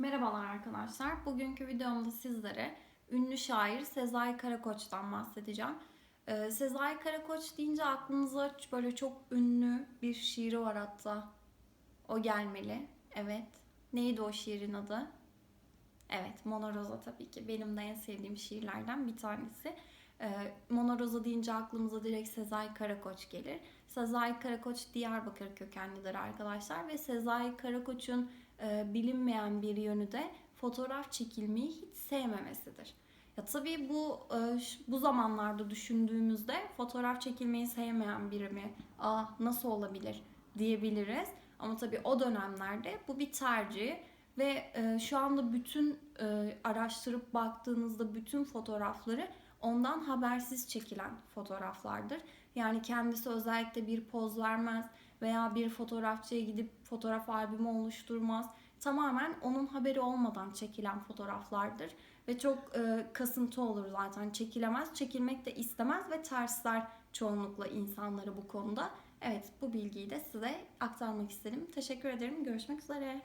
Merhabalar arkadaşlar. Bugünkü videomda sizlere ünlü şair Sezai Karakoç'tan bahsedeceğim. Ee, Sezai Karakoç deyince aklınıza böyle çok ünlü bir şiiri var hatta. O gelmeli. Evet. Neydi o şiirin adı? Evet, Mona Rosa tabii ki. Benim de en sevdiğim şiirlerden bir tanesi. Ee, Mona Rosa deyince aklımıza direkt Sezai Karakoç gelir. Sezai Karakoç Diyarbakır kökenlidir arkadaşlar ve Sezai Karakoç'un bilinmeyen bir yönü de fotoğraf çekilmeyi hiç sevmemesidir. Ya tabii bu e, bu zamanlarda düşündüğümüzde fotoğraf çekilmeyi sevmeyen biri mi? Aa nasıl olabilir diyebiliriz. Ama tabii o dönemlerde bu bir tercih ve e, şu anda bütün e, araştırıp baktığınızda bütün fotoğrafları ondan habersiz çekilen fotoğraflardır. Yani kendisi özellikle bir poz vermez veya bir fotoğrafçıya gidip fotoğraf albümü oluşturmaz. Tamamen onun haberi olmadan çekilen fotoğraflardır ve çok e, kasıntı olur zaten çekilemez, çekilmek de istemez ve tersler çoğunlukla insanları bu konuda. Evet bu bilgiyi de size aktarmak istedim. Teşekkür ederim. Görüşmek üzere.